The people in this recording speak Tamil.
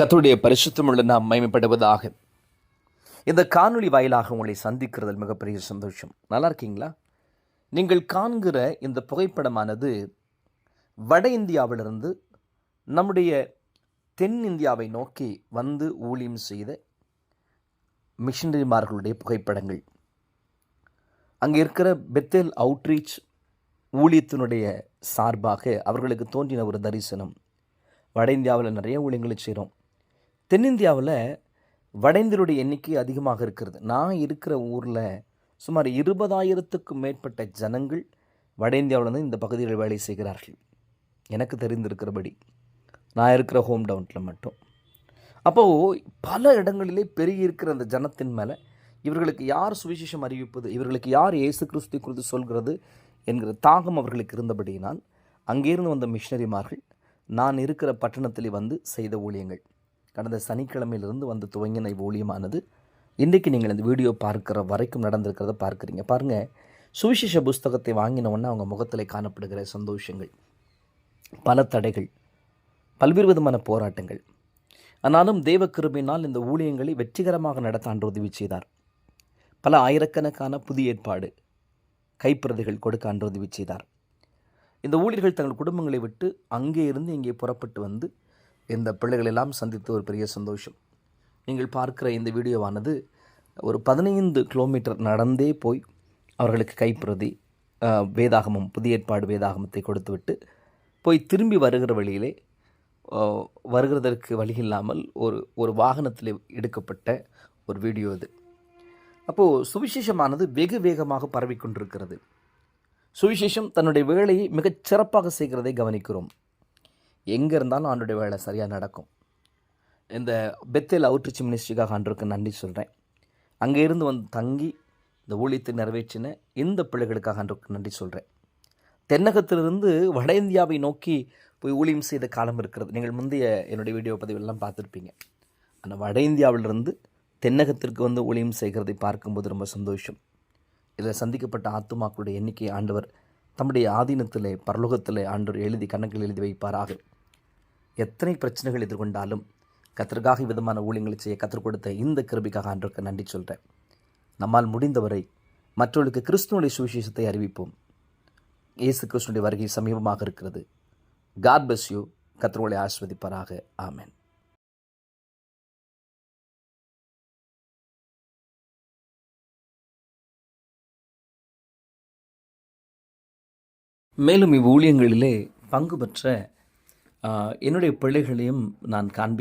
கர்த்தருடைய பரிசுத்தமுள்ள நாம் மயமைப்படுவதாக இந்த காணொளி வாயிலாக உங்களை சந்திக்கிறதில் மிகப்பெரிய சந்தோஷம். நல்லா இருக்கீங்களா? நீங்கள் காண்கிற இந்த புகைப்படமானது வட இந்தியாவிலிருந்து நம்முடைய தென்னிந்தியாவை நோக்கி வந்து ஊழியம் செய்த மிஷினரிமார்களுடைய புகைப்படங்கள். அங்கே இருக்கிற பெத்தேல் அவுட்ரீச் ஊழியத்தினுடைய சார்பாக அவர்களுக்கு தோன்றின ஒரு தரிசனம். வட இந்தியாவில் நிறைய ஊழியங்களை செய்கிறோம் தென்னிந்தியாவில் வட இந்தியருடைய எண்ணிக்கை அதிகமாக இருக்கிறது. நான் இருக்கிற ஊரில் சுமார் இருபதாயிரத்துக்கும் மேற்பட்ட ஜனங்கள் வட இந்தியாவிலிருந்து இந்த பகுதியில் வேலை செய்கிறார்கள். எனக்கு தெரிந்திருக்கிறபடி. நான் இருக்கிற ஹோம் டவுனில் மட்டும். அப்போது பல இடங்களிலே பெருகி இருக்கிற அந்த ஜனத்தின் மேலே இவர்களுக்கு யார் சுவிசேஷம் அறிவிப்பது இவர்களுக்கு யார் இயேசு கிறிஸ்து குறித்து சொல்கிறது என்கிற தாகம் அவர்களுக்கு இருந்தபடியினால் அங்கேருந்து வந்த மிஷினரிமார்கள் நான் இருக்கிற பட்டணத்தில் வந்து செய்த ஊழியங்கள். கடந்த சனிக்கிழமையிலிருந்து வந்து துவங்கின ஊழியமானது இன்றைக்கு நீங்கள் இந்த வீடியோ பார்க்குற வரைக்கும் நடந்திருக்கிறத பார்க்குறீங்க. பாருங்கள் சுவிசேஷ புஸ்தகத்தை வாங்கினவுடனே அவங்க முகத்தில் காணப்படுகிற சந்தோஷங்கள் பல தடைகள் பல்வேறு விதமான போராட்டங்கள். ஆனாலும் தேவ கிருபினால் இந்த ஊழியங்களை வெற்றிகரமாக நடத்த அன்று உதவி செய்தார். பல ஆயிரக்கணக்கான புதிய ஏற்பாடு கைப்பிரதிகள் கொடுக்க அன்று உதவி செய்தார். இந்த ஊழியர்கள் தங்கள் குடும்பங்களை விட்டு அங்கே இருந்து இங்கே புறப்பட்டு வந்து இந்த பிள்ளைகளெல்லாம் சந்தித்து ஒரு பெரிய சந்தோஷம். நீங்கள் பார்க்கிற இந்த வீடியோவானது ஒரு பதினைந்து கிலோமீட்டர் நடந்தே போய் அவர்களுக்கு கைப்பிரதி வேதாகமம் புதிய ஏற்பாடு வேதாகமத்தை கொடுத்துவிட்டு போய் திரும்பி வருகிற வழியிலே வருகிறதற்கு வழி இல்லாமல் ஒரு ஒரு வாகனத்தில் எடுக்கப்பட்ட ஒரு வீடியோ இது. அப்போது சுவிசேஷமானது வெகு வேகமாக பரவிக்கொண்டிருக்கிறது சுவிசேஷம் தன்னுடைய வேலையை மிகச் சிறப்பாக செய்கிறதை கவனிக்கிறோம். எங்கே இருந்தாலும் ஆண்டுடைய வேலை சரியாக நடக்கும். இந்த பெத்தேல் அவுட்ரிச் மினிஸ்ட்ரிக்காக ஆண்டுக்கு நன்றி சொல்கிறேன் அங்கே இருந்து வந்து தங்கி இந்த ஊழியத்தை நிறைவேற்றின இந்த பிள்ளைகளுக்காக ஆண்டுக்கு நன்றி சொல்கிறேன் தென்னகத்திலிருந்து வட இந்தியாவை நோக்கி போய் ஊழியம் செய்த காலம் இருக்கிறது. நீங்கள் முந்தைய என்னுடைய வீடியோ பதிவெல்லாம் பார்த்துருப்பீங்க. அந்த வட இந்தியாவிலிருந்து தென்னகத்திற்கு வந்து ஊழியம் செய்கிறதை பார்க்கும்போது ரொம்ப சந்தோஷம். இதில் சந்திக்கப்பட்ட ஆத்துமாக்களுடைய எண்ணிக்கை ஆண்டவர் தம்முடைய ஆதீனத்திலே பரலோகத்திலே ஆண்டவர் எழுதி கணக்கில் எழுதி வைப்பாராக. எத்தனை பிரச்சனைகள் எதிர்கொண்டாலும் கத்திற்காக விதமான ஊழியங்களை செய்ய கற்றுக் கொடுத்த இந்த கிருபிக்காக அன்றைக்கு நன்றி சொல்கிறேன் நம்மால் முடிந்தவரை மற்றவர்களுக்கு கிறிஸ்துவனுடைய சுவிசேஷத்தை அறிவிப்போம். இயேசு கிறிஸ்துனுடைய வருகை சமீபமாக இருக்கிறது. காட் பெஸ் யூ கத்திரோலை ஆஸ்வதிப்பராக ஆமேன். மேலும் இவ்வூழியங்களிலே பங்கு பெற்ற என்னுடைய பிள்ளைகளையும் நான் காண்பிக்க